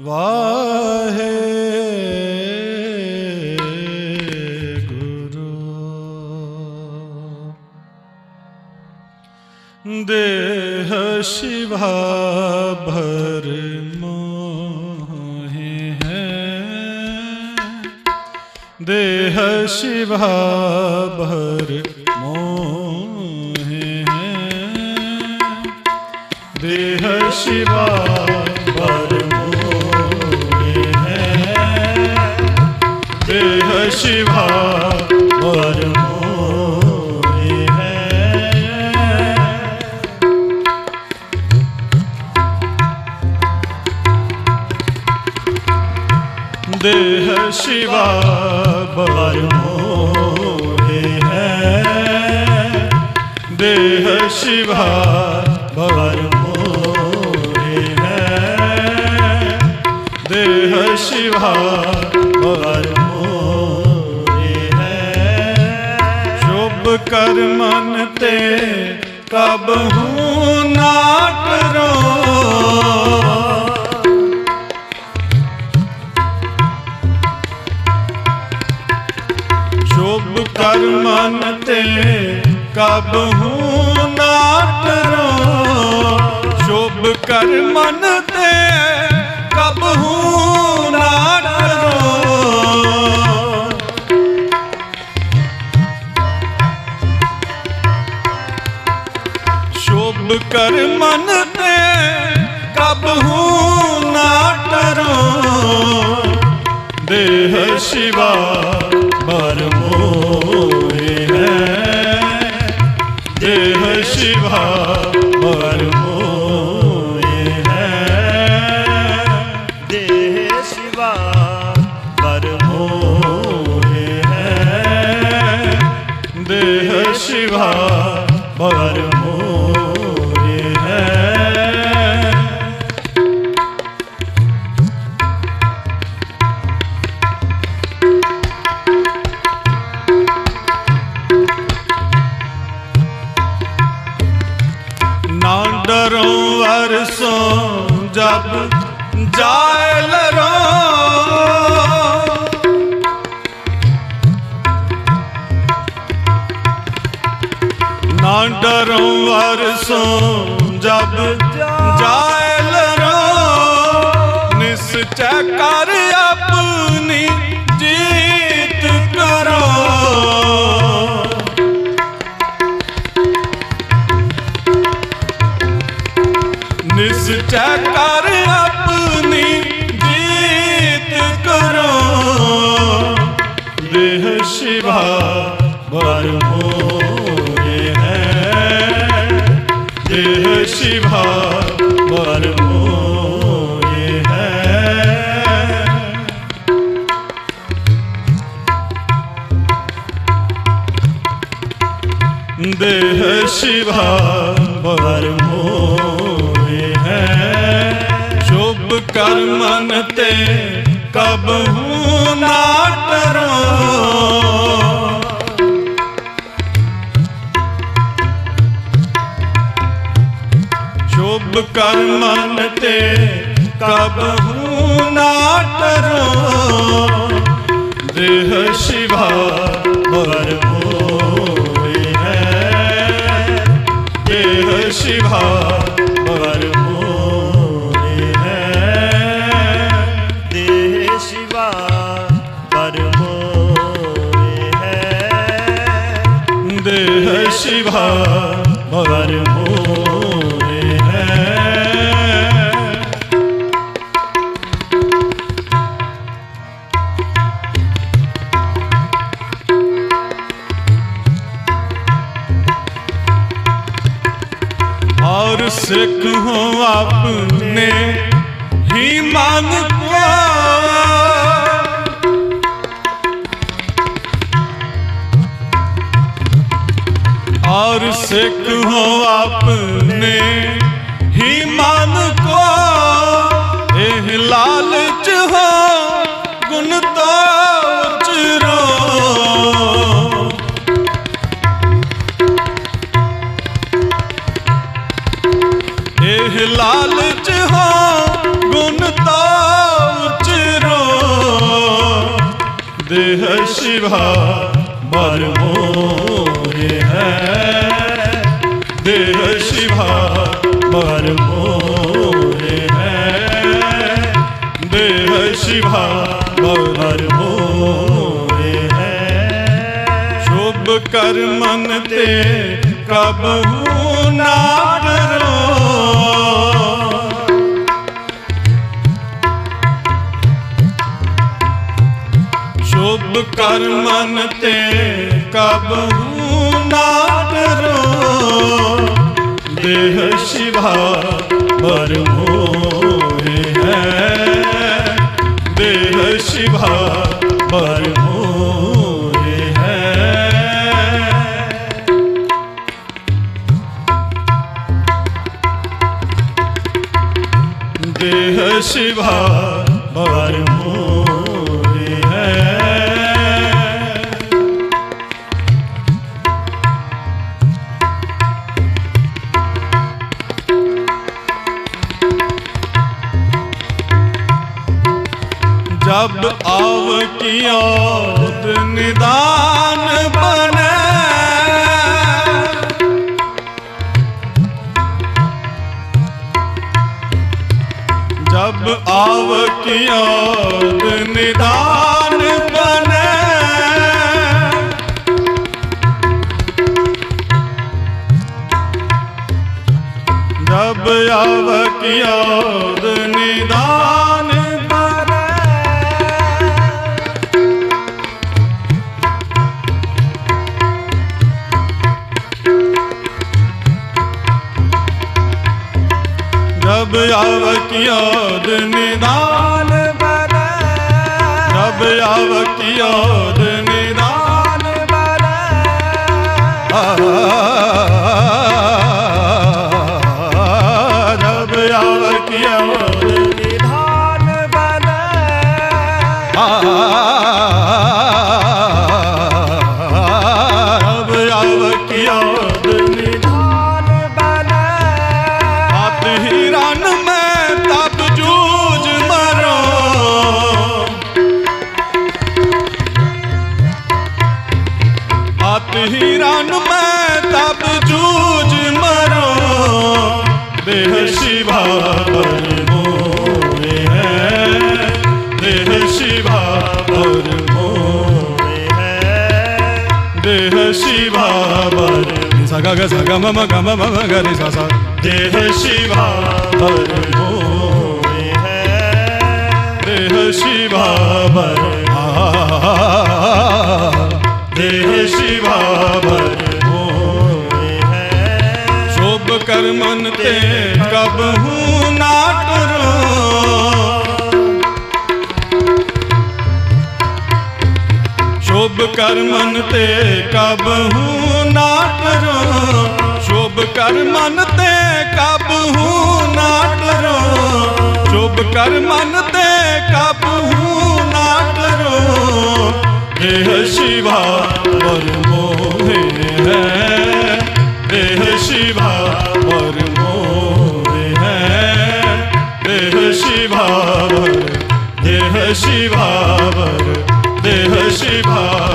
ਵਾਹਿਗੁਰੂ ਦੇਹ ਸ਼ਿਵਾ ਭਰ ਮੋਹਿ ਹੈ। ਦੇਹ ਸ਼ਿਵਾ ਭਰ ਮੋਹਿ ਹੈ। ਦੇਹ ਸ਼ਿਵਾ ਦੇਹ ਸ਼ਿਵਾ ਭਰ ਮੋਹਿ ਹੈ ਦੇਹ ਸ਼ਿਵਾ ਬਰ ਮੋਹਿ ਹੈ ਦੇਹ ਸ਼ਿਵਾ ਬਰ ਮੋਹਿ ਹੈ ਦੇਹ ਸ਼ਿਵਾ ਕਰ ਮਨ ਤੇ ਕਬ ਹੂੰ ਨਾ ਕਰੋ ਸ਼ੁਭ ਕਰਮਨ ਤੇ ਕਬ ਹੂੰ ਨਾ ਕਰੋ ਸ਼ੁਭ ਕਰਮਨ ਤੇ ਕਬ ਹੂੰ ਸ਼ੁਭ ਕਰਮਨ ਤੇ ਕਬ ਹੂੰ ਨਾ ਟਰੋ ਦੇਹ ਸ਼ਿਵਾ ਜਬ ਜਾਏ ਦੇਹ ਸ਼ਿਵਾ ਬਰ ਮੋਹਿ ਹੈ। ਦੇਹ ਸ਼ਿਵਾ ਬਰ ਮੋਹਿ ਹੈ। ਦੇਹ ਸ਼ਿਵਾ ਬਰ ਮੋਹਿ ਹੈ। ਸ਼ੁਭ ਕਰਮਨ ਤੇ ਸ਼ੁਭ ਕਰਮਨ ਤੇ ਕਬ ਹੂੰ ਨਾ ਟਰੋ ਦੇਹ ਸ਼ਿਵਾ ਬਰ ਮੋਹਿ ਹੈ। ਦੇਹ ਸ਼ਿਵਾ ਬਰ ਮੋਹਿ ਹੈ। ਦੇਹ ਸ਼ਿਵਾ ਪਰ ਮੋਹਿ ਹੈ। ਦੇਹ ਸ਼ਿਵਾ ਮਨ ਹੋ ਆਪਣੇ ਹੀ ਮਨ ਕੋ ਇਹ ਹੋ ਗੁਣ ਤੋ ਇਹ ਲਾਲ ਦੇਹ ਸ਼ਿਵਾ ਬਰ ਮੋਰੇ ਹੈ। ਦੇਹ ਸ਼ਿਵਾ ਬਰ ਮੋਰੇ ਹੈ। ਦੇਹ ਸ਼ਿਵਾ ਬਰ ਹੋਏ ਹੈ। ਸ਼ੁਭ ਕਰਮਨ ਤੇ ਕਬਹੂ ਨਾ ਡਰੋ ਕਰ ਮਨ ਤੇ ਕਬਹੂ ਨਾ ਡਰੋ। ਦੇਹ ਸ਼ਿਵਾ ਬਰ ਮੋਏ ਹੈ। ਦੇਹ ਸ਼ਿਵਾ ਬਰ ਮੋਏ ਹੈ। ਦੇਹ ਸ਼ਿਵਾ ਬਰ ਜਬ ਆਵ ਕੀ ਨਿਦਾਨ ਬਨੈ। ਜਬ ਆਵ ਕੀ ਨਿਦਾਨ ਬਨੈ। ਜਬ ਆਵ ਕੀ ਨਿਦਾਨ ਰਬ ਆਵਕਿਓ ਦਿਨ ਦਾਲ ਬਰੇ ਰਬ ਆਵਕਿਓ ਦੇਹ ਸ਼ਿਵਾ ਪਰ ਸਾ ਗਾ ਗਾ ਸਾ ਗਾ ਮਮ ਗਾ ਮਮ ਮ ਗਾ ਰੇ ਸਾ ਸਾ ਦੇਹ ਸ਼ਿਵਾ ਪਰ ਹੋਏ ਹੈ ਦੇਹ ਸ਼ਿਵਾ ਪਰ ਆ ਦੇਹ ਸ਼ਿਵਾ ਪਰ ਹੋਏ ਹੈ ਸ਼ੁਭ ਕਰਮਨ ਤੇ ਕਬ ਹੂੰ ਨਾਟ ते कबहू ना टरो शुभ कर्मन ते कबहू ना टरो शुभ कर्मन ते कबहू ना टरो शुभ कर्मन ते कबहू ना टरो देह शिवा वर मोहे है देह शिवा वर मोहे है देह शिवा वर देह शिवा